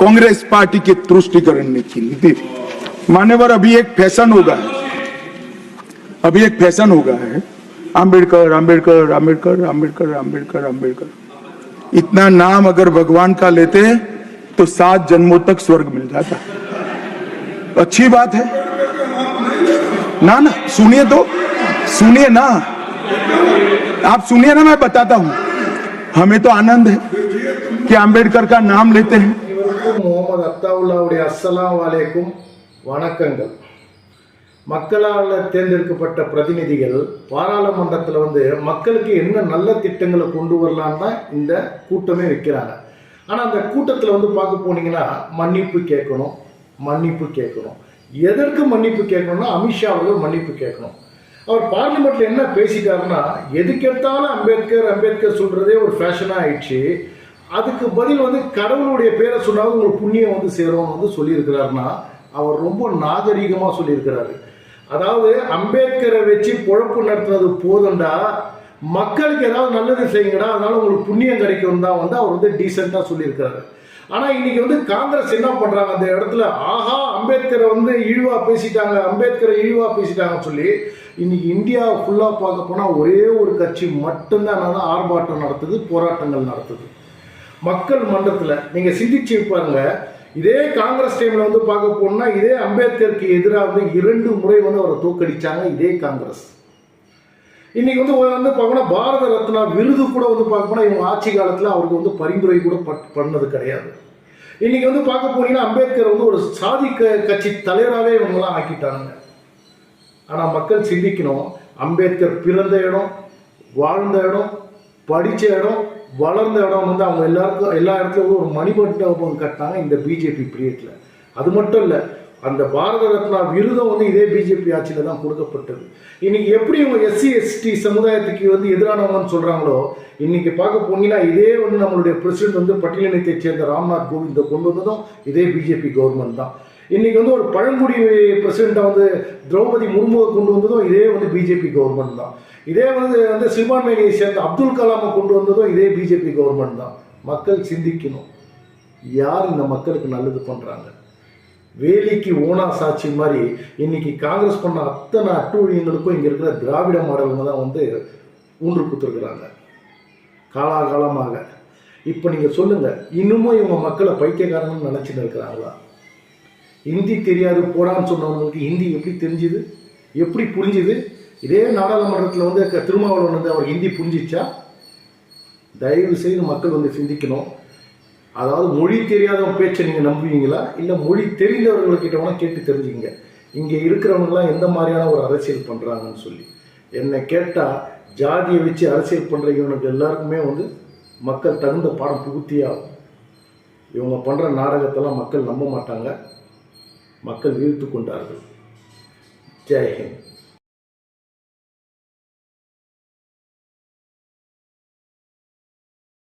Congress party के तुष्टिकरण की नीति थी। मान्यवर अभी एक फ़ैशन होगा है। अभी एक फ़ैशन होगा है। आम्बेडकर आम्बेडकर आम्बेडकर आम्बेडकर आम्बेडकर आम्बेडकर इतना नाम अगर भगवान का लेते तो सात जन्मों तक स्वर्ग मिल जाता। अच्छी बात है। ना ना, सुनिए तो। सुनिए ना। आप सुनिए ना, मैं बताता हूँ। हमें तो आनंद है कि आम्बेडकर का नाम लेते हैं। இவருக்கும் முகமது அத்தாவுல்லாவுடைய அஸ்ஸலாம் வலைக்கும் வணக்கங்கள். மக்களால் தேர்ந்தெடுக்கப்பட்ட பிரதிநிதிகள் பாராளுமன்றத்தில் வந்து மக்களுக்கு என்ன நல்ல திட்டங்களை கொண்டு வரலான்னு தான் இந்த கூட்டமே வைக்கிறாங்க. ஆனால் அந்த கூட்டத்தில் வந்து பார்க்க போனீங்கன்னா மன்னிப்பு கேட்கணும் மன்னிப்பு கேட்கணும். எதற்கு மன்னிப்பு கேட்கணும்னா அமித்ஷா அவர்கள் மன்னிப்பு கேட்கணும். அவர் பார்லிமெண்ட்டில் என்ன பேசிட்டாருன்னா எதுக்கெடுத்தாலும் அம்பேத்கர் அம்பேத்கர் சொல்கிறதே ஒரு ஃபேஷனாக ஆயிடுச்சு. அதுக்கு பதில் வந்து கடவுளுடைய பேரை சொன்னாலும் உங்களுக்கு புண்ணியம் வந்து சேரும் வந்து சொல்லியிருக்கிறாருன்னா அவர் ரொம்ப நாகரிகமாக சொல்லியிருக்கிறாரு. அதாவது அம்பேத்கரை வச்சு பொழப்பு நடத்துனது போதுண்டா மக்களுக்கு ஏதாவது நல்லது செய்யுங்கடா அதனால உங்களுக்கு புண்ணியம் கிடைக்கும் தான் வந்து அவர் வந்து டீசெண்டாக சொல்லியிருக்கிறாரு. ஆனால் இன்னைக்கு வந்து காங்கிரஸ் என்ன பண்ணுறாங்க அந்த இடத்துல ஆஹா அம்பேத்கரை வந்து இழிவாக பேசிட்டாங்க அம்பேத்கரை இழிவாக பேசிட்டாங்கன்னு சொல்லி இன்னைக்கு இந்தியா ஃபுல்லாக பார்க்க போனால் ஒரே ஒரு கட்சி மட்டும்தான் என்னன்னா ஆர்ப்பாட்டம் நடத்துது போராட்டங்கள் நடத்துது. மக்கள் மன்றத்தில் நீங்கள் சிந்திச்சு பாருங்க. இதே காங்கிரஸ் டைமில் வந்து பார்க்க போனா இதே அம்பேத்கருக்கு எதிராக வந்து இரண்டு முறை வந்து அவரை தோக்கடிச்சாங்க இதே காங்கிரஸ். இன்னைக்கு வந்து வந்து பார்க்கணும்னா பாரத ரத்னா விருது கூட வந்து பார்க்கணும்னா இவங்க ஆட்சி காலத்தில் அவருக்கு வந்து பரிந்துரை கூட பட்- பண்ணது கிடையாது. இன்னைக்கு வந்து பார்க்க போனீங்கன்னா அம்பேத்கர் வந்து ஒரு சாதி க- கட்சி தலைவராகவே இவங்கெல்லாம் ஆக்கிட்டாங்க ஆனால் மக்கள் சிந்திக்கணும். அம்பேத்கர் பிறந்த இடம் வாழ்ந்த இடம் படித்த இடம் வளர்ந்த இடம் வந்து அவங்க எல்லாருக்கும் எல்லா இடத்துலையும் ஒரு மணிமண்டபம் கட்டினாங்க இந்த பிஜேபி பீரியட்ல அது மட்டும் இல்லை அந்த பாரத ரத்னா விருதம் வந்து இதே பிஜேபி ஆட்சியில் தான் கொடுக்கப்பட்டது. இன்னைக்கு எப்படி இவங்க எஸ்சி எஸ்டி சமுதாயத்துக்கு வந்து எதிரானவங்கன்னு சொல்கிறாங்களோ இன்னைக்கு பார்க்க போனீங்கன்னா இதே வந்து நம்மளுடைய பிரசிடென்ட் வந்து பட்டியலினத்தை சேர்ந்த ராம்நாத் கோவிந்தை கொண்டு வந்ததும் இதே பிஜேபி கவர்மெண்ட் தான். இன்றைக்கி வந்து ஒரு பழங்குடி பிரசிடெண்ட்டை வந்து திரௌபதி முர்முவை கொண்டு வந்ததும் இதே வந்து பிஜேபி கவர்மெண்ட் தான். இதே வந்து வந்து சிறுபான்மையை சேர்ந்த அப்துல் கலாமை கொண்டு வந்ததும் இதே பிஜேபி கவர்மெண்ட் தான். மக்கள் சிந்திக்கணும். யார் இந்த மக்களுக்கு நல்லது பண்ணுறாங்க வேலிக்கு ஓனா சாட்சி மாதிரி இன்னைக்கு காங்கிரஸ் பண்ண அத்தனை அட்டூழியங்களுக்கும் இங்கே இருக்கிற திராவிட மாடலுங்க தான் வந்து ஊன்று கொடுத்துருக்குறாங்க காலாகாலமாக. இப்போ நீங்கள் சொல்லுங்கள் இன்னமும் இவங்க மக்களை பைத்தியக்காரங்கன்னு நினச்சின்னு இருக்கிறாங்களா? ஹிந்தி தெரியாது போடான்னு சொன்னவங்களுக்கு ஹிந்தி எப்படி தெரிஞ்சுது? எப்படி புரிஞ்சுது? இதே நாடாளுமன்றத்தில் வந்து க- திருமாவளவன் வந்து அவர் ஹிந்தி புரிஞ்சிச்சா? தயவு செய்து மக்கள் வந்து சிந்திக்கணும். அதாவது மொழி தெரியாதவங்க பேச்சை நீங்கள் நம்புவீங்களா? இல்லை மொழி தெரிந்தவர்கள்கிட்ட வேணால் கேட்டு தெரிஞ்சுக்கங்க. இங்கே இருக்கிறவங்கலாம் எந்த மாதிரியான ஒரு அரசியல் பண்ணுறாங்கன்னு சொல்லி. என்னை கேட்டால் ஜாதியை வச்சு அரசியல் பண்ணுற இவனுக்கு எல்லாருக்குமே வந்து மக்கள் தகுந்த பாடம் புகுத்தியாகும் இவங்க பண்ணுற நாடகத்தெல்லாம் மக்கள் நம்ப மாட்டாங்க. மக்கள் வீழ்த்து கொண்டார்கள். ஜெயஹிந்த்